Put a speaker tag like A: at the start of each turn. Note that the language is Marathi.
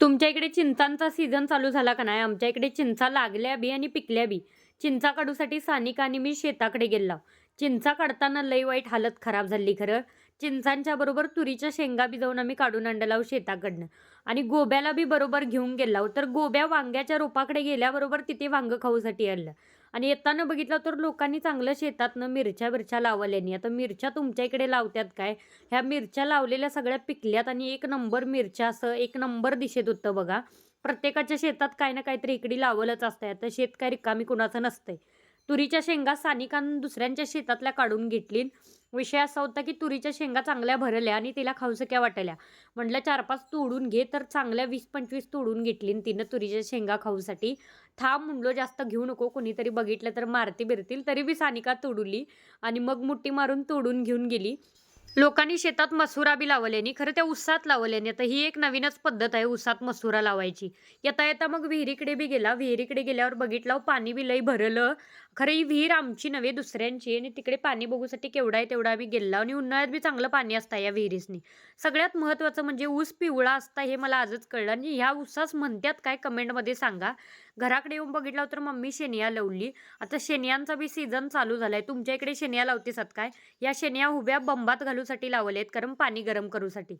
A: तुमच्या इकडे चिंचांचा सीझन चालू झाला का नाही? आमच्या इकडे चिंचा लागल्या बी आणि पिकल्या बी. चिंचा काढूसाठी सानिका आणि मी शेताकडे गेलो चिंचा काढताना लई वाईट हालत खराब झाली खरं. चिंचांच्या बरोबर तुरीच्या शेंगा बी जाऊन आम्ही काढून आणलेलो शेताकडनं. आणि गोब्याला बी बरोबर घेऊन गेलो तर गोब्या वांग्याच्या रोपाकडे गेल्याबरोबर तिथे वांग खाऊसाठी आणलं. आणि येताना बघितलं तर लोकांनी चांगलं शेतातनं मिरच्या बिरच्या लावल्यानी आता मिरच्या तुमच्या इकडे लावत्यात काय? ह्या मिरच्या लावलेल्या सगळ्या पिकल्यात आणि एक नंबर मिरच्या असं एक नंबर दिशेत होतं बघा. प्रत्येकाच्या शेतात काय ना काहीतरी इकडे लावलंच असतंय. आता शेत काय रिकामी कुणाचं नसतंय. तुरीच्या शेंगा सानिकानं दुसऱ्यांच्या शेतातल्या काढून घेतली विषय असा होता की तुरीच्या शेंगा चांगल्या भरल्या आणि तिला खाऊसक्या वाटल्या. म्हटलं चार पाच तोडून घे तर चांगल्या वीस पंचवीस तोडून घेतली आणि तिनं तुरीच्या शेंगा खाऊसाठी. थांब म्हणलो जास्त घेऊ नको कोणीतरी बघितलं तर मारती बिरतील तरी बी सानिका तोडुली आणि मग मुठी मारून तोडून घेऊन गेली. लोकांनी शेतात मसुरा बी लावल्यानी खरं त्या उसात लावल्याने आता ही एक नवीनच पद्धत आहे उसात मसुरा लावायची. येता येता मग विहिरीकडे बी गेला. विहिरीकडे गेल्यावर बघितलं पाणी बी लई भरलं. खरं ही विहीर आमची नव्हे दुसऱ्यांची. आणि तिकडे पाणी बघूसाठी केवढा आहे तेवढा आम्ही गेलो. आणि उन्हाळ्यात बी चांगलं पाणी असतं या विहिरीसनी. सगळ्यात महत्त्वाचं म्हणजे ऊस पिवळा असता हे मला आजच कळलं. आणि ह्या ऊसाच म्हणतात काय कमेंटमध्ये सांगा. घराकडे येऊन बघितलं तर मम्मी शेनिया लावली. आता शेनियांचा बी सीझन चालू झालाय. तुमच्या इकडे शेनिया लावतेसात काय? या शेनिया उभ्या बंबात घालूसाठी लावल्या आहेत कारण पाणी गरम करूसाठी.